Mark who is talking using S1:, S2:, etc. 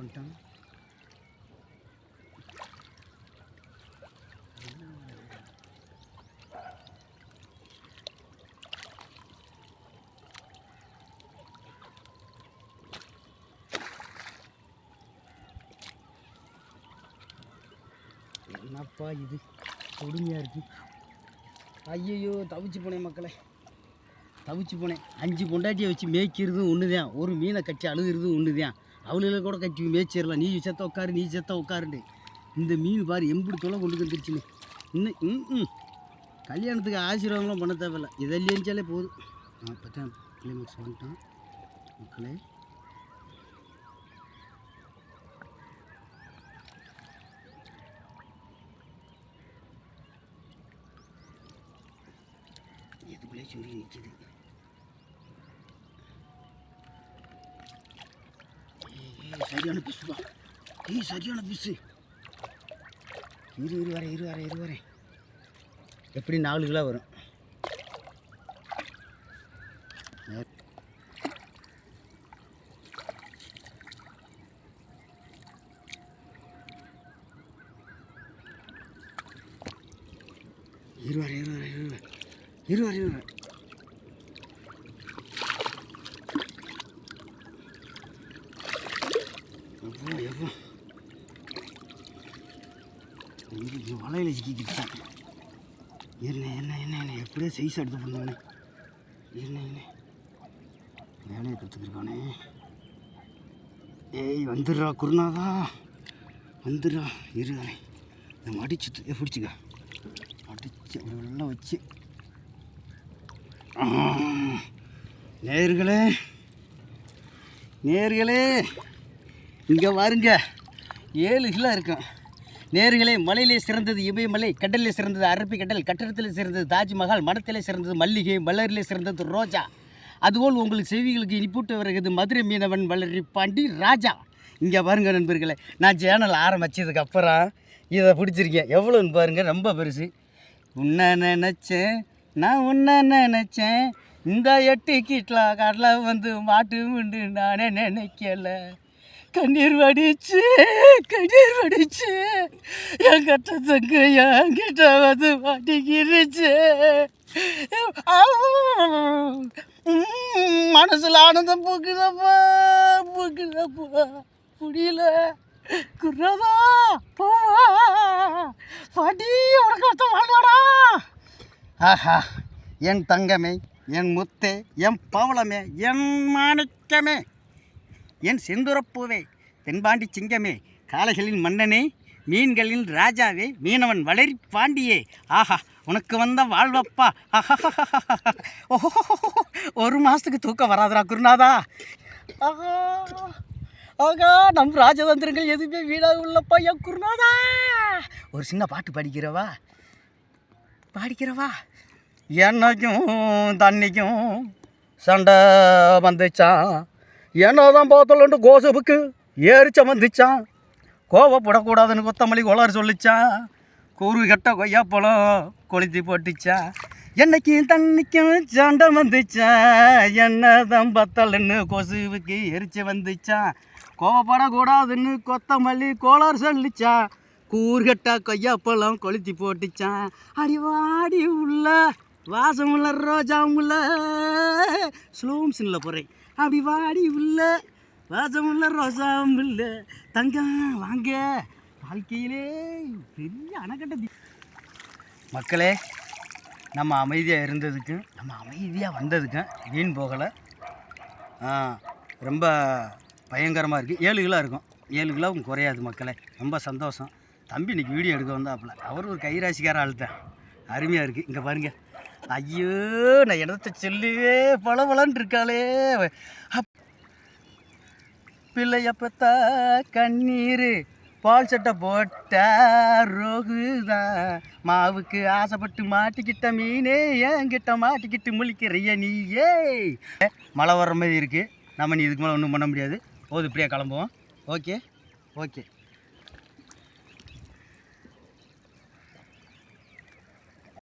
S1: வந்துட்டான் என்னப்பா இது? கொடுமையாக இருக்குது ஐயையோ தவிச்சு போனேன் மக்களை. தவிச்சு போனேன் அஞ்சு பொண்டாட்டியை வச்சு மேய்க்கிறதும் ஒன்று தான் ஒரு மீனை கட்டி அழுகிறதும் ஒன்று தான் அவனுங்களை கூட கட்டி மேய்ச்சிடலாம் நீ செத்த உட்காரு நீ செத்த உட்காருண்டு இந்த மீன் பாரு எம்புடி தொலை கொண்டு வந்துருச்சுன்னு. இன்னும் ம் ம். கல்யாணத்துக்கு ஆசீர்வாதம்லாம் பண்ண தேவையில்ல. இதை லேஞ்சாலே போதும். நான் பார்த்தேன் கிளைமேக்ஸ் வந்துட்டான். மக்களே. இதுக்குள்ளே சொல்லி நிற்கிது சரியான பிசுப்பா ஏய் சரியான பிசு. இரு இரு வரேன் இரு வரேன் இரு வரேன். எப்படி நாலு கிலோ வரும்? இரு வரேன் இரு வரேன் இரு வரேன் இரு வரேன் இரு வரேன் எவ்வளோ எவ்வளோ இது வலையில் சிக்கிக்கிட்டேன் என்ன என்ன என்ன என்ன எப்படியோ சைஸ் எடுத்து பண்ணானே என்ன என்ன? வேலையை கற்றுக்கிருக்கானே ஏய் வந்துடுறா குருநாதா. வந்துடுறா இருதானே நம்ம அடிச்சு ஏ பிடிச்சிக்க. அடிச்சு அப்படி நல்லா வச்சு. நேர்களே. நேர்களே. இங்கே வாருங்க. ஏழு கிலோ இருக்கும் நேர்களே மலையிலே சிறந்தது இமயமலை கடலிலே சிறந்தது அரபி கடல் கட்டடத்திலே சிறந்தது தாஜ்மஹால் மடத்திலே சிறந்தது மல்லிகை மலரிலே சிறந்தது ரோஜா. அதுபோல் உங்களுக்கு செவிகளுக்கு இனிப்பூட்டு வருகிறது மதுரை மீனவன் வளரி பாண்டி ராஜா. இங்கே பாருங்க நண்பர்களே நான் சேனல் ஆரம்பிச்சதுக்கு அப்புறம் இதை பிடிச்சிருக்கேன். எவ்வளோன்னு பாருங்க ரொம்ப பெருசு. உன்னை நினச்சேன் நான் உன்னை நினச்சேன். இந்த எட்டு கீட்டில் கடலை வந்து மாட்டு உண்டு நானே நினைக்கல. கண்ணீர் வடிச்சு கண்ணீர் வடிச்சு. என் கட்டத்துக்கு தங்க என்கிட்ட வந்து மாட்டிக்கிருச்சு உம், மனசுல ஆனந்தம் பூக்குதப்பா பூக்குதப்பா. முடியல. குர்ரதா போவா. பாட்டி உனக்கு ஒருத்தன் வாழ்வாடா. ஆஹா என் தங்கமே என் முத்தே என் பவளமே என் மாணிக்கமே. என் செந்துரப்பூவே தென்பாண்டி சிங்கமே காளைகளின் மன்னனே மீன்களின் ராஜாவே மீனவன் வளரி பாண்டியே. ஆஹா உனக்கு வந்த வாழ்வப்பா. ஓஹோ ஒரு மாதத்துக்கு தூக்கம் வராதுடா குருநாதா. ஆஹா. ஆகா நம் ராஜதந்திரங்கள் எதுவுமே வீடாக உள்ளப்பா என் குருநாதா. ஒரு சின்ன பாட்டு படிக்கிறவா? பாடிக்கிறவா? என்னைக்கும் தண்ணிக்கும் சண்டை வந்துச்சான் என்னதான் பார்த்தலன்ட்டு கோசபுக்கு ஏறிச்ச வந்துச்சான் கோவப்படக்கூடாதுன்னு கொத்தமல்லி கொளார் சொல்லிச்சான். கூறு கெட்ட கொய்யாப்பழம் கொளுத்தி போட்டுச்சா என்னைக்கும் தண்ணிக்கும் சண்டை வந்துச்சான். என்னதான் பத்தலன்னு கொசுவுக்கு எரிச்சு வந்துச்சான் கோவப்படக்கூடாதுன்னு கொத்தமல்லி கோளாறு சொல்லிச்சான். கூறுகட்டா கொய்யாப்பழம் கொளுத்தி போட்டுச்சான். அடிவாடி உள்ள வாசம் உள்ள ரோஜா உள்ள ஸ்லோம் சின்ல போகிறேன் அப்படி வாடி உள்ள வாசம் உள்ள ரோஜா உள்ள. தங்கம் வாங்க. வாழ்க்கையிலே பெரிய அணைக்கட்ட மக்களே நம்ம அமைதியாக இருந்ததுக்கும் நம்ம அமைதியாக வந்ததுக்கும் வீண் போகலை? ரொம்ப பயங்கரமாக இருக்குது ஏழு கிலோ இருக்கும். ஏழு கிலோவும் குறையாது மக்களே. ரொம்ப சந்தோஷம். தம்பி இன்றைக்கி வீடியோ எடுக்க வந்தாப்புல. அவர் ஒரு கைராசிக்கார ஆள் தான் அருமையாக இருக்குது இங்கே பாருங்க. ஐயோ நான் இடத்த சொல்லுவே? பல இருக்காளே. பிள்ளைய பார்த்தா கண்ணீர். பால் சட்டை போட்ட ரோகுதான் மாவுக்கு ஆசைப்பட்டு மாட்டிக்கிட்ட மீனே என்கிட்ட மாட்டிக்கிட்டு முழிக்கிறிய நீயே? மழை வர்ற மாதிரி இருக்குது நம்ம நீ இதுக்கு மேலே ஒன்றும் பண்ண முடியாது. போது இப்படியே கிளம்புவோம். ஓகே? ஓகே.